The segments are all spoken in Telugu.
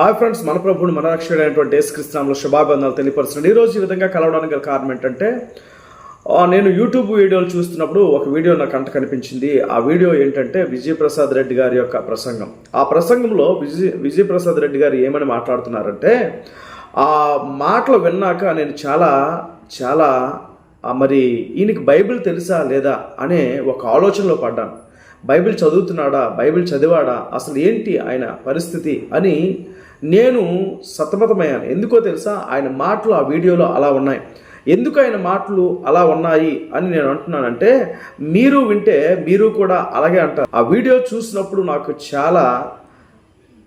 హాయ్ ఫ్రెండ్స్ మన ప్రభువుని మన రక్షకుడైనటువంటి యేసుక్రీస్తునామలో శుభాబంధాలు తెలియపరుస్తున్నాడు ఈరోజు ఈ విధంగా కలవడానికి గల కారణం ఏంటంటే నేను యూట్యూబ్ వీడియోలు చూస్తున్నప్పుడు ఒక వీడియో నాకు కంట కనిపించింది. ఆ వీడియో ఏంటంటే విజయప్రసాద్ రెడ్డి గారి యొక్క ప్రసంగం. ఆ ప్రసంగంలో విజయ్ విజయప్రసాద్ రెడ్డి గారు ఏమని మాట్లాడుతున్నారంటే ఆ మాటలు విన్నాక నేను చాలా చాలా మరి ఈయనకి బైబిల్ తెలుసా లేదా అనే ఒక ఆలోచనలో పడ్డాను. బైబిల్ చదువుతున్నాడా? బైబిల్ చదివాడా? అసలు ఏంటి ఆయన పరిస్థితి అని నేను సతమతమయ్యాను. ఎందుకో తెలుసా? ఆయన మాటలు ఆ వీడియోలో అలా ఉన్నాయి. ఎందుకు ఆయన మాటలు అలా ఉన్నాయి అని నేను అంటున్నానంటే మీరు వింటే మీరు కూడా అలాగే అంటారు. ఆ వీడియో చూసినప్పుడు నాకు చాలా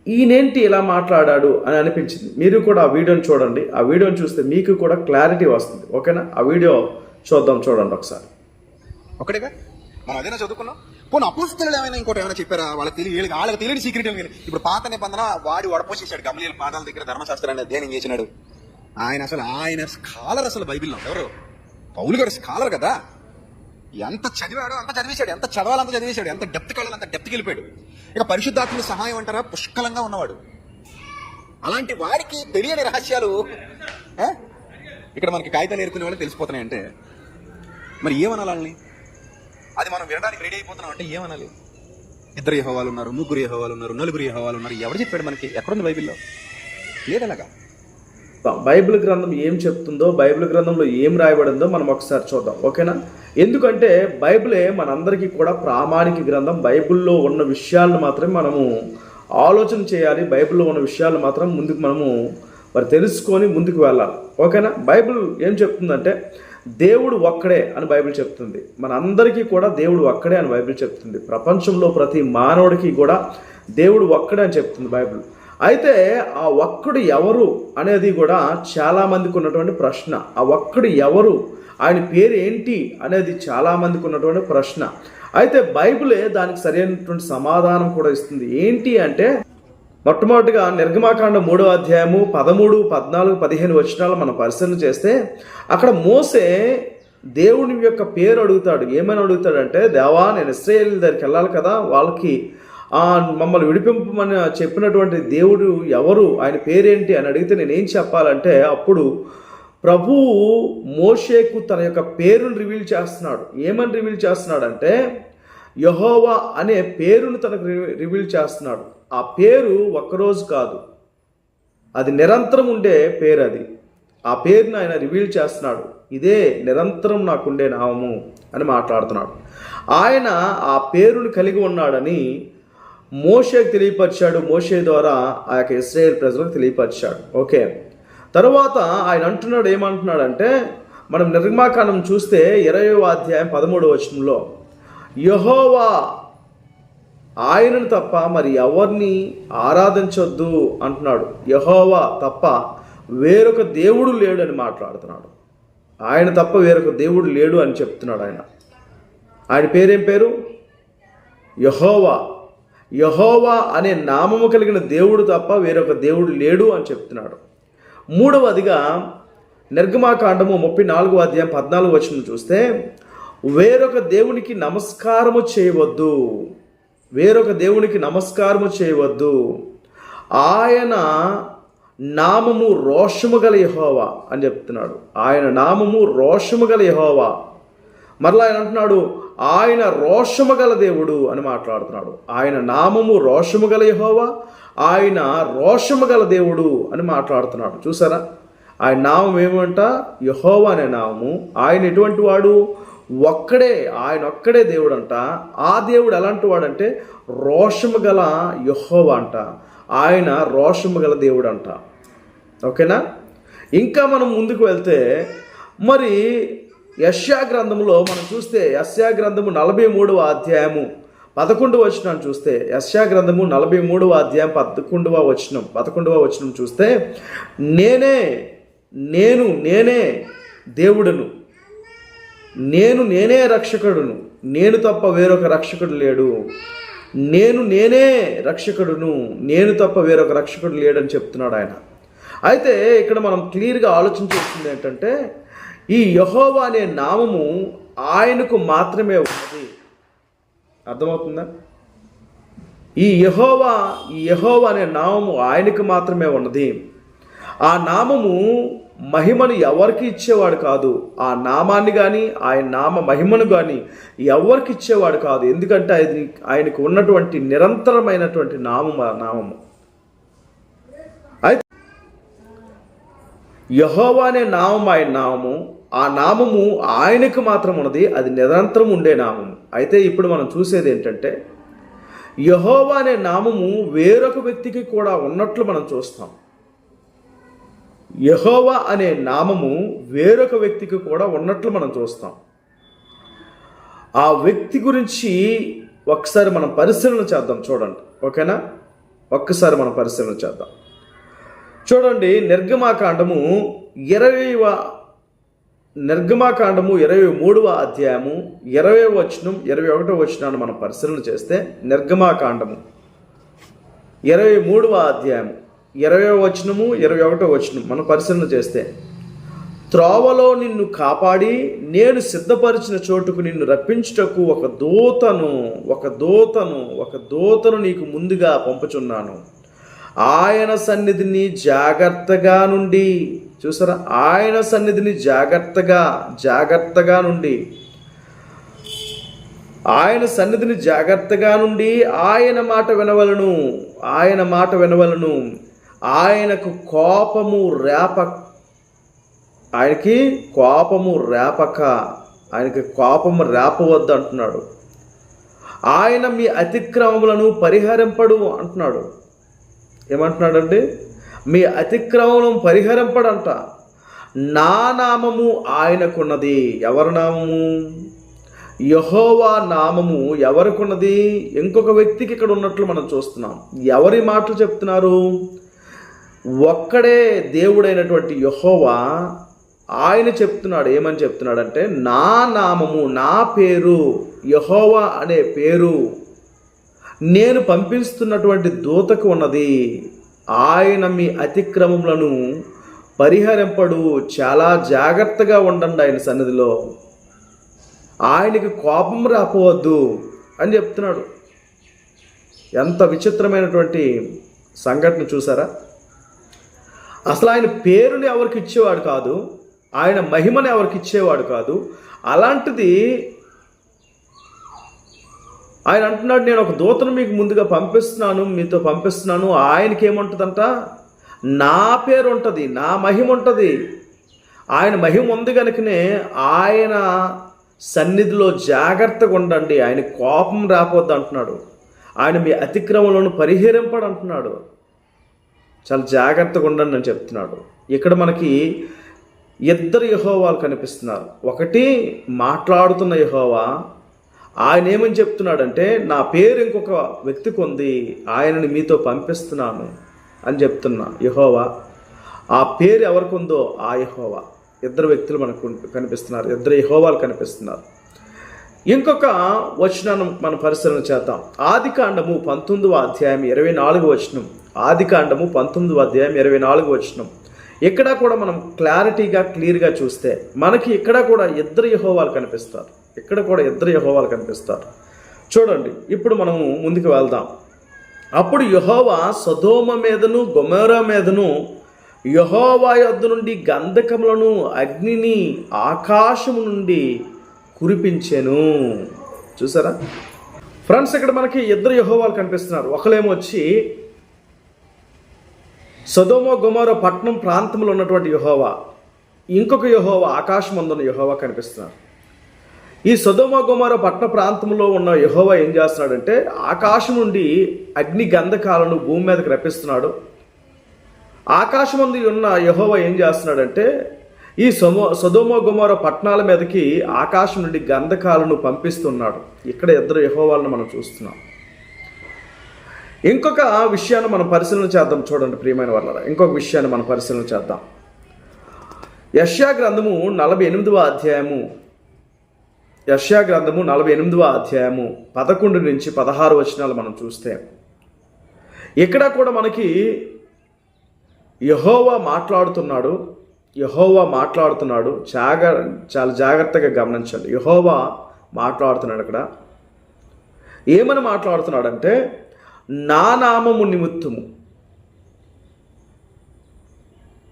ఈయనేంటి ఇలా మాట్లాడాడు అని అనిపించింది. మీరు కూడా ఆ వీడియోని చూడండి. ఆ వీడియోని చూస్తే మీకు కూడా క్లారిటీ వస్తుంది. ఓకేనా? ఆ వీడియో చూద్దాం చూడండి ఒకసారి. ఒకటిగా? మనం అదేనా చదువుకున్నాం? పోనీ అపోస్తులు ఏమైనా ఇంకోటి ఏమైనా చెప్పారా? వాళ్ళకి తెలియ వాళ్ళకి తెలియని సీక్రెట్ ఇప్పుడు పాత నిబంధన వాడి వడపోసేసాడు గమనీయుల పాదాల దగ్గర ధర్మశాస్త్రాన్ని అధ్యయనం చేసినాడు. ఆయన అసలు ఆయన స్కాలర్ అసలు బైబిల్లో ఎవరు? పౌలు గారు స్కాలర్ కదా. ఎంత చదివాడో అంత చదివేశాడు. ఎంత చదవాలంత చదివేశాడు. ఎంత డెప్త్ కళ్ళు అంత డెప్త్కి వెళ్ళిపోయాడు. ఇక పరిశుద్ధాత్మని సహాయం అంటారా? పుష్కలంగా ఉన్నవాడు. అలాంటి వాడికి తెలియని రహస్యాలు ఇక్కడ మనకి కాగితాలు ఏరుకునే వాళ్ళు తెలిసిపోతున్నాయంటే మరి ఏమనాలని వాళ్ళని? అది మనం వినడానికి రెడీ అయిపోతున్నాం అంటే ఏమనాలి? ఇద్దరు యహోవాలు ఉన్నారు ముగ్గురు యహోవాలు ఉన్నారు నలుగురు యహోవాలు ఉన్నారు. ఎవరు చెప్పాడు మనకి? ఎక్కడుంది బైబిల్లో? లేదలాగా బైబిల్ గ్రంథం ఏం చెప్తుందో బైబిల్ గ్రంథంలో ఏం రాయబడిందో మనం ఒకసారి చూద్దాం. ఓకేనా? ఎందుకంటే బైబిలే మనందరికీ కూడా ప్రామాణిక గ్రంథం బైబిల్లో ఉన్న విషయాలను మాత్రమే మనము ఆలోచన చేయాలి. బైబిల్లో ఉన్న విషయాలు మాత్రం ముందుకు మనము మరి తెలుసుకొని ముందుకు వెళ్ళాలి. ఓకేనా? బైబిల్ ఏం చెప్తుందంటే దేవుడు ఒక్కడే అని బైబిల్ చెప్తుంది. మన అందరికీ కూడా దేవుడు ఒక్కడే అని బైబిల్ చెప్తుంది. ప్రపంచంలో ప్రతి మానవుడికి కూడా దేవుడు ఒక్కడే అని చెప్తుంది బైబిల్. అయితే ఆ ఒక్కడు ఎవరు అనేది కూడా చాలామందికి ఉన్నటువంటి ప్రశ్న. ఆ ఒక్కడు ఎవరు ఆయన పేరు ఏంటి అనేది చాలామందికి ఉన్నటువంటి ప్రశ్న. అయితే బైబిలే దానికి సరైనటువంటి సమాధానం కూడా ఇస్తుంది. ఏంటి అంటే మొట్టమొదటిగా నిర్గమాకాండ మూడో అధ్యాయము పదమూడు పద్నాలుగు పదిహేను వచనాలు మనం పరిశీలన చేస్తే అక్కడ మోసే దేవుని యొక్క పేరు అడుగుతాడు. ఏమని అడుగుతాడంటే దేవా నేను ఇస్రాయేల్ దగ్గరికి వెళ్ళాలి కదా వాళ్ళకి ఆ మమ్మల్ని విడిపింపమని చెప్పినటువంటి దేవుడు ఎవరు ఆయన పేరేంటి అని అడిగితే నేనేం చెప్పాలంటే అప్పుడు ప్రభువు మోషేకు తన యొక్క పేరును రివీల్ చేస్తున్నాడు. ఏమని రివీల్ చేస్తున్నాడంటే యహోవా అనే పేరును తనకు రివీల్ చేస్తున్నాడు. ఆ పేరు ఒక్కరోజు కాదు. అది నిరంతరం ఉండే పేరు అది. ఆ పేరును ఆయన రివీల్ చేస్తున్నాడు. ఇదే నిరంతరం నాకుండే నామము అని మాట్లాడుతున్నాడు. ఆయన ఆ పేరును కలిగి ఉన్నాడని మోషేకి తెలియపరిచాడు. మోషే ద్వారా ఆ యొక్క ఇస్రాయేల్ ప్రజలకు తెలియపరిచాడు. ఓకే. తరువాత ఆయన అంటున్నాడు ఏమంటున్నాడంటే మనం నిర్మాకాండం చూస్తే ఇరవై అధ్యాయం పదమూడవ వచనంలో యహోవా ఆయనను తప్ప మరి ఎవరిని ఆరాధించొద్దు అంటున్నాడు. యహోవా తప్ప వేరొక దేవుడు లేడు అని మాట్లాడుతున్నాడు. ఆయన తప్ప వేరొక దేవుడు లేడు అని చెప్తున్నాడు ఆయన. ఆయన పేరేం పేరు? యహోవా. యహోవా అనే నామము కలిగిన దేవుడు తప్ప వేరొక దేవుడు లేడు అని చెప్తున్నాడు. మూడవదిగా నిర్గమాకాండము ముప్పై నాలుగు అధ్యాయం పద్నాలుగు వచ్చిన చూస్తే వేరొక దేవునికి నమస్కారము చేయవద్దు. వేరొక దేవునికి నమస్కారము చేయవద్దు. ఆయన నామము రోషము గల యహోవా అని చెప్తున్నాడు. ఆయన నామము రోషము గల యహోవా. మరలా ఆయన అంటున్నాడు ఆయన రోషము గల దేవుడు అని మాట్లాడుతున్నాడు. ఆయన నామము రోషము గల యహోవా ఆయన రోషము గల దేవుడు అని మాట్లాడుతున్నాడు. చూసారా? ఆయన నామం ఏమంట? యహోవా అనే నామము. ఆయన ఎటువంటి వాడు? ఒక్కడే ఆయన ఒక్కడే దేవుడు అంట ఆ దేవుడు ఎలాంటి వాడంటే రోషము గల యహోవా అంట. ఆయన రోషము గల దేవుడు అంట ఓకేనా? ఇంకా మనం ముందుకు వెళ్తే మరి యశ్యా గ్రంథంలో మనం చూస్తే యశ్యా గ్రంథము నలభై మూడవ అధ్యాయము పదకొండవ వచనం చూస్తే యశ్యా గ్రంథము నలభై మూడవ అధ్యాయం పదకొండవ వచనం పదకొండవ వచనం చూస్తే నేనే నేను నేనే దేవుడును. నేను నేనే రక్షకుడును. నేను తప్ప వేరొక రక్షకుడు లేడు. నేను నేనే రక్షకుడును. నేను తప్ప వేరొక రక్షకుడు లేడని చెప్తున్నాడు ఆయన. అయితే ఇక్కడ మనం క్లియర్గా ఆలోచించాల్సింది ఏంటంటే ఈ యహోవా అనే నామము ఆయనకు మాత్రమే ఉన్నది. అర్థమవుతుందా? ఈ యహోవా ఈ యహోవా అనే నామము ఆయనకు మాత్రమే ఉన్నది. ఆ నామము మహిమను ఎవరికి ఇచ్చేవాడు కాదు. ఆ నామాన్ని కానీ ఆయన నామ మహిమను కానీ ఎవరికి ఇచ్చేవాడు కాదు. ఎందుకంటే అది ఆయనకు ఉన్నటువంటి నిరంతరమైనటువంటి నామము నామము. అయితే యహోవా అనే నామం ఆయన నామము ఆ నామము ఆయనకు మాత్రం ఉన్నది. అది నిరంతరం ఉండే నామము. అయితే ఇప్పుడు మనం చూసేది ఏంటంటే యహోవా అనే నామము వేరొక వ్యక్తికి కూడా ఉన్నట్లు మనం చూస్తాం. యహోవా అనే నామము వేరొక వ్యక్తికి కూడా ఉన్నట్లు మనం చూస్తాం. ఆ వ్యక్తి గురించి ఒకసారి మనం పరిశీలన చేద్దాం చూడండి. ఓకేనా? ఒక్కసారి మనం పరిశీలన చేద్దాం. చూడండి నిర్గమాకాండము ఇరవైవ నిర్గమాకాండము ఇరవై మూడవ అధ్యాయము ఇరవై వచనం ఇరవై ఒకటో వచనాన్ని మనం పరిశీలన చేస్తే నిర్గమాకాండము ఇరవై మూడవ అధ్యాయము. ఇరవై వచనము ఇరవై ఒకటో వచనం మనం పరిశీలన చేస్తే త్రోవలో నిన్ను కాపాడి నేను సిద్ధపరిచిన చోటుకు నిన్ను రప్పించుటకు ఒక దూతను ఒక దూతను ఒక దూతను నీకు ముందుగా పంపుచున్నాను. ఆయన సన్నిధిని జాగ్రత్తగా నుండి చూసారా? ఆయన సన్నిధిని జాగ్రత్తగా జాగ్రత్తగా నుండి. ఆయన సన్నిధిని జాగ్రత్తగా నుండి ఆయన మాట వినవలను ఆయన మాట వినవలను. ఆయనకు కోపము రేప ఆయనకి కోపము రేపక ఆయనకి కోపము రేపవద్దు అంటున్నాడు. ఆయన మీ అతిక్రమములను పరిహరింపడు అంటున్నాడు. ఏమంటున్నాడండి? మీ అతిక్రమం పరిహరింపడంట. నా నామము ఆయనకున్నది ఎవరి నామము? యహోవా నామము ఎవరికున్నది? ఇంకొక వ్యక్తికి ఇక్కడ ఉన్నట్లు మనం చూస్తున్నాం. ఎవరి మాటలు చెప్తున్నారు? ఒక్కడే దేవుడైనటువంటి యహోవా ఆయన చెప్తున్నాడు ఏమని చెప్తున్నాడంటే నా నామము నా పేరు యహోవా అనే పేరు నేను పంపిస్తున్నటువంటి దూతకు ఉన్నది. ఆయన మీ అతిక్రమములను పరిహరింపడు చాలా జాగ్రత్తగా ఉండండి ఆయన సన్నిధిలో. ఆయనకి కోపం రాపోవద్దు అని చెప్తున్నాడు. ఎంత విచిత్రమైనటువంటి సంఘటన చూసారా? అసలు ఆయన పేరుని ఎవరికి ఇచ్చేవాడు కాదు ఆయన మహిమను ఎవరికి ఇచ్చేవాడు కాదు. అలాంటిది ఆయన అంటున్నాడు నేను ఒక దూతను మీకు ముందుగా పంపిస్తున్నాను మీతో పంపిస్తున్నాను ఆయనకి ఏముంటుందంట? నా పేరు ఉంటుంది నా మహిమ ఉంటుంది ఆయన మహిమ ఉంది కనుకనే ఆయన సన్నిధిలో జాగ్రత్తగా ఉండండి ఆయన కోపం రాపోద్దు అంటున్నాడు ఆయన మీ అతిక్రమలను పరిహరింపడు అంటున్నాడు చాలా జాగ్రత్తగా ఉండండి అని చెప్తున్నాడు. ఇక్కడ మనకి ఇద్దరు యహోవాలు కనిపిస్తున్నారు. ఒకటి మాట్లాడుతున్న యహోవా ఆయన ఏమని చెప్తున్నాడంటే నా పేరు ఇంకొక వ్యక్తికి ఉంది ఆయనని మీతో పంపిస్తున్నాను అని చెప్తున్నా యహోవా. ఆ పేరు ఎవరికి ఉందో ఆ యహోవా. ఇద్దరు వ్యక్తులు మనకు కనిపిస్తున్నారు ఇద్దరు యహోవాలు కనిపిస్తున్నారు. ఇంకొక వచనాన్ని మనం పరిశీలన చేద్దాం. ఆది కాండము పంతొమ్మిదవ అధ్యాయం ఇరవై నాలుగు వచనం. ఆది కాండము పంతొమ్మిదవ అధ్యాయం ఇరవై నాలుగు వచ్చినం ఇక్కడ కూడా మనం క్లారిటీగా క్లియర్గా చూస్తే మనకి ఇక్కడ కూడా ఇద్దరు యహోవాలు కనిపిస్తారు. ఇక్కడ కూడా ఇద్దరు యహోవాలు కనిపిస్తారు. చూడండి ఇప్పుడు మనము ముందుకు వెళ్దాం. అప్పుడు యహోవా సదోమ మీదను గొమేరా మీదను యహోవా యొద్ద నుండి గంధకములను అగ్నిని ఆకాశము నుండి కురిపించెను. చూసారా? ఫ్రెండ్స్ ఇక్కడ మనకి ఇద్దరు యహోవాలు కనిపిస్తున్నారు. ఒకలేమొచ్చి సదోమో గుమారో పట్నం ప్రాంతంలో ఉన్నటువంటి యహోవా ఇంకొక యుహోవా ఆకాశం అందున్న యహోవా కనిపిస్తున్నారు ఈ సొదోమ గుమార పట్టణ ప్రాంతంలో ఉన్న యహోవా ఏం చేస్తున్నాడంటే ఆకాశం నుండి అగ్ని గంధకాలను భూమి మీదకి రప్పిస్తున్నాడు. ఆకాశం నుండి ఉన్న యహోవా ఏం చేస్తున్నాడంటే ఈ సొమో సొదోమ గుమార పట్టణాల మీదకి ఆకాశం నుండి గంధకాలను పంపిస్తున్నాడు. ఇక్కడ ఇద్దరు యహోవాలను మనం చూస్తున్నాం. ఇంకొక విషయాన్ని మనం పరిశీలన చేద్దాం చూడండి ప్రియమైన వాళ్ళ ఇంకొక విషయాన్ని మనం పరిశీలన చేద్దాం. యష్యా గ్రంథము నలభై ఎనిమిదవ అధ్యాయము. యష్యా గ్రంథము నలభై ఎనిమిదవ అధ్యాయము పదకొండు నుంచి పదహారు వచనాలు మనం చూస్తే ఇక్కడ కూడా మనకి యహోవా మాట్లాడుతున్నాడు యహోవా మాట్లాడుతున్నాడు. జాగ చాలా జాగ్రత్తగా గమనించండి. యహోవా మాట్లాడుతున్నాడు అక్కడ. ఏమని మాట్లాడుతున్నాడంటే నా నామము నిమిత్తము.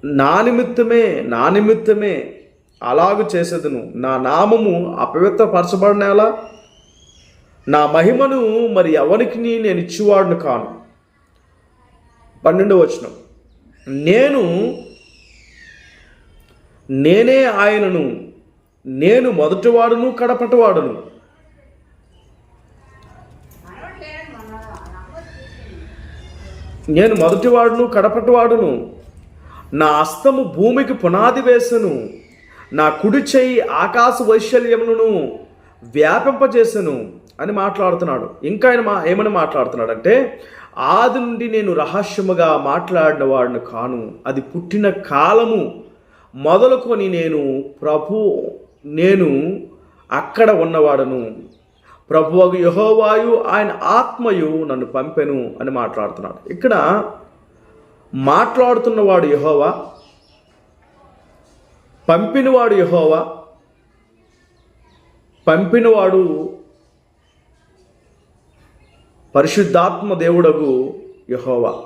నా నిమిత్తమే నా నిమిత్తమే అలాగు చేసేదను. నా నామము అపవిత్రపరచబడినేలా? నా మహిమను మరి ఎవరికి నేను ఇచ్చేవాడిని కాను? పన్నెండు వచనం. నేను నేనే ఆయనను నేను మొదటివాడును కడపటివాడును. నేను మొదటివాడును కడపటివాడును నా అస్తము భూమికి పునాది వేసను. నా కుడి చెయ్యి ఆకాశ వైశల్యములను వ్యాపింపజేసను అని మాట్లాడుతున్నాడు. ఇంకా ఆయన మా ఏమని మాట్లాడుతున్నాడు అంటే ఆది నుండి నేను రహస్యముగా మాట్లాడిన వాడిని కాను. అది పుట్టిన కాలము మొదలుకొని నేను ప్రభు నేను అక్కడ ఉన్నవాడను. ప్రభువగు యహోవాయు ఆయన ఆత్మయు నన్ను పంపెను అని మాట్లాడుతున్నాడు. ఇక్కడ మాట్లాడుతున్నవాడు యహోవా పంపినవాడు యహోవా పంపినవాడు పరిశుద్ధాత్మ దేవుడగు యహోవా.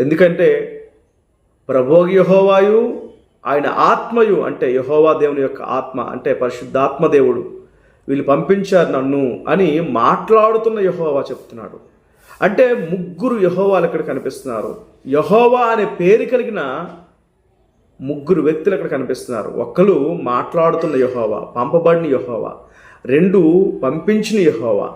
ఎందుకంటే ప్రభోగి యహోవాయు ఆయన ఆత్మయు అంటే యహోవా దేవుని యొక్క ఆత్మ అంటే పరిశుద్ధాత్మ దేవుడు. వీళ్ళు పంపించారు నన్ను అని మాట్లాడుతున్న యహోవా చెప్తున్నాడు. అంటే ముగ్గురు యహోవాలు ఇక్కడ కనిపిస్తున్నారు. యహోవా అనే పేరు కలిగిన ముగ్గురు వ్యక్తులు అక్కడ కనిపిస్తున్నారు. ఒక్కరు మాట్లాడుతున్న యహోవా పంపబడిన యహోవా రెండు పంపించిన యహోవా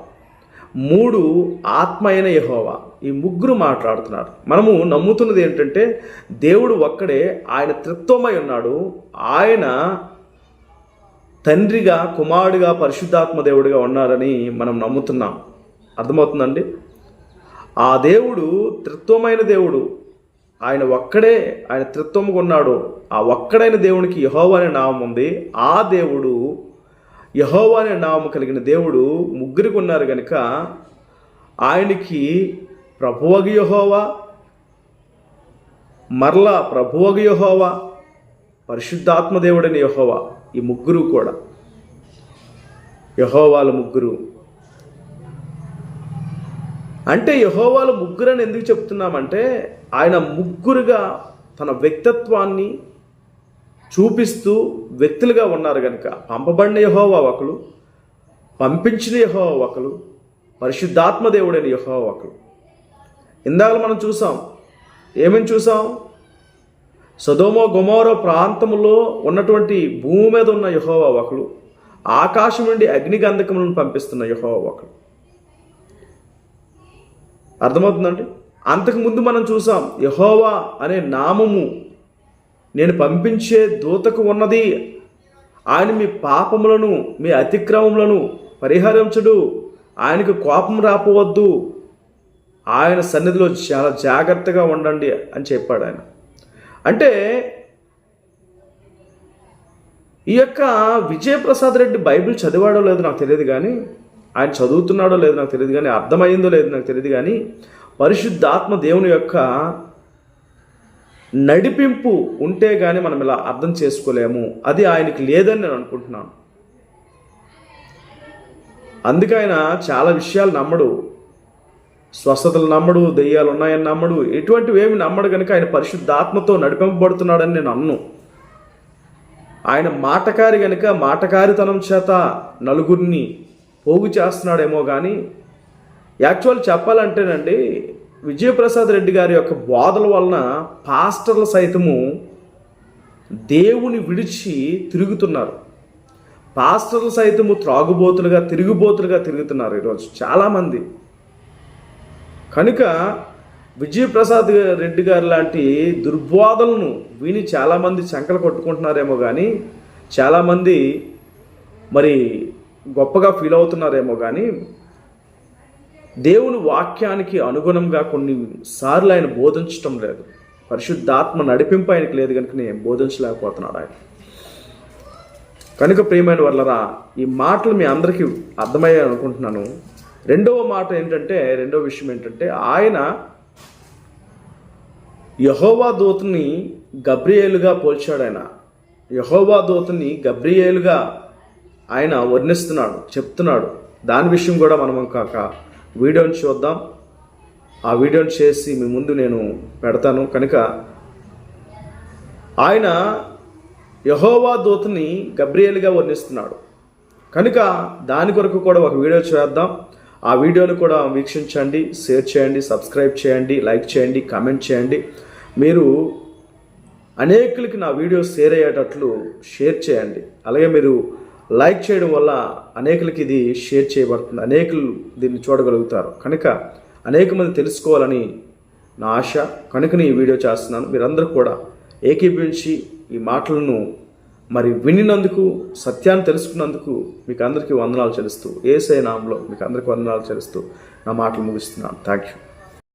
మూడు ఆత్మ అయిన యహోవా. ఈ ముగ్గురు మాట్లాడుతున్నారు. మనము నమ్ముతున్నది ఏంటంటే దేవుడు ఒక్కడే ఆయన తృత్వమై ఉన్నాడు. ఆయన తండ్రిగా కుమారుడిగా పరిశుద్ధాత్మ దేవుడిగా ఉన్నారని మనం నమ్ముతున్నాం. అర్థమవుతుందండి? ఆ దేవుడు త్రిత్వమైన దేవుడు. ఆయన ఒక్కడే ఆయన త్రిత్వముగా ఉన్నాడు ఆ ఒక్కడైన దేవునికి యహోవా అనే నామం ఉంది. ఆ దేవుడు యహోవా అనే నామం కలిగిన దేవుడు ముగ్గురికి ఉన్నారు కనుక ఆయనకి ప్రభువగ యహోవా మరలా ప్రభువగ యహోవా పరిశుద్ధాత్మదేవుడని యహోవా ఈ ముగ్గురు కూడా. యహోవాల ముగ్గురు. అంటే యహోవాలు ముగ్గురని ఎందుకు చెప్తున్నామంటే ఆయన ముగ్గురుగా తన వ్యక్తిత్వాన్ని చూపిస్తూ వ్యక్తులుగా ఉన్నారు కనుక పంపబడిన యహోవా ఒకరు పంపించిన యహోవా ఒకరు పరిశుద్ధాత్మదేవుడైన యహోవా ఒకరు ఇందాక మనం చూసాం ఏమేమి చూసాం? సదోమో గొమోరో ప్రాంతంలో ఉన్నటువంటి భూమి మీద ఉన్న యహోవా ఒకడు. ఆకాశం నుండి అగ్నిగంధకములను పంపిస్తున్న యహోవా ఒకరు అర్థమవుతుందండి? అంతకుముందు మనం చూసాం యహోవా అనే నామము నేను పంపించే దూతకు ఉన్నది. ఆయన మీ పాపములను మీ అతిక్రమములను పరిహరించడు. ఆయనకు కోపం రాపవద్దు ఆయన సన్నిధిలో చాలా జాగ్రత్తగా ఉండండి అని చెప్పాడు ఆయన. అంటే ఈ యొక్క విజయప్రసాద్ రెడ్డి బైబిల్ చదివాడో లేదో నాకు తెలియదు కానీ ఆయన చదువుతున్నాడో లేదో నాకు తెలియదు కానీ అర్థమైందో లేదో నాకు తెలియదు కానీ పరిశుద్ధాత్మ దేవుని యొక్క నడిపింపు ఉంటే కానీ మనం ఇలా అర్థం చేసుకోలేము. అది ఆయనకి లేదని నేను అనుకుంటున్నాను. అందుకైనా చాలా విషయాలు నమ్మడు. స్వస్థతలు నమ్మడు దెయ్యాలు ఉన్నాయని నమ్మడు. ఎటువంటివి ఏమి నమ్మడు కనుక ఆయన పరిశుద్ధాత్మతో నడిపింపబడుతున్నాడని నేను అన్ను ఆయన మాటకారి గనుక మాటకారితనం చేత నలుగురిని పోగు చేస్తున్నాడేమో కానీ యాక్చువల్ చెప్పాలంటేనండి విజయప్రసాద్ రెడ్డి గారి యొక్క బోధల వలన పాస్టర్లు సైతము దేవుని విడిచి తిరుగుతున్నారు. పాస్టర్లు సైతము త్రాగుబోతులుగా తిరుగుబోతులుగా తిరుగుతున్నారు ఈరోజు చాలామంది. కనుక విజయప్రసాద్ రెడ్డి గారు లాంటి దుర్బోధలను విని చాలామంది చంకలు కొట్టుకుంటున్నారేమో కానీ చాలామంది మరి గొప్పగా ఫీల్ అవుతున్నారేమో కానీ దేవుని వాక్యానికి అనుగుణంగా కొన్ని సార్లు ఆయన బోధించటం లేదు. పరిశుద్ధాత్మ నడిపింపు ఆయనకి లేదు కనుక నేను బోధించలేకపోతున్నాడు ఆయన. కనుక ప్రియమైన వల్లరా ఈ మాటలు మీ అందరికీ అర్థమయ్యాయి అనుకుంటున్నాను రెండవ మాట ఏంటంటే రెండవ విషయం ఏంటంటే ఆయన యహోవా దూతని గబ్రియేలుగా పోల్చాడు ఆయన. యహోవా దూతని గబ్రియేలుగా ఆయన వర్ణిస్తున్నాడు చెప్తున్నాడు. దాని విషయం కూడా మనం కాక వీడియోని చూద్దాం. ఆ వీడియోని చేసి మీ ముందు నేను పెడతాను. కనుక ఆయన యహోవా దూతని గబ్రియేలుగా వర్ణిస్తున్నాడు. కనుక దాని కొరకు కూడా ఒక వీడియో చేద్దాం. ఆ వీడియోలు కూడా వీక్షించండి షేర్ చేయండి సబ్స్క్రైబ్ చేయండి లైక్ చేయండి కామెంట్ చేయండి. మీరు అనేకులకి నా వీడియో షేర్ అయ్యేటట్లు షేర్ చేయండి. అలాగే మీరు లైక్ చేయడం వల్ల అనేకులకి ఇది షేర్ చేయబడుతుంది. అనేకులు దీన్ని చూడగలుగుతారు. కనుక అనేక మంది తెలుసుకోవాలని నా ఆశ. కనుకనే ఈ వీడియో చేస్తున్నాను. మీరందరూ కూడా ఏకీపించి ఈ మాటలను మరి వినినందుకు సత్యాన్ని తెలుసుకున్నందుకు మీకు అందరికీ వందనాలు చెల్లిస్తూ ఏసై నామంలో మీకు అందరికీ వందనాలు చెల్లిస్తూ నా మాటలు ముగిస్తున్నాను. Thank you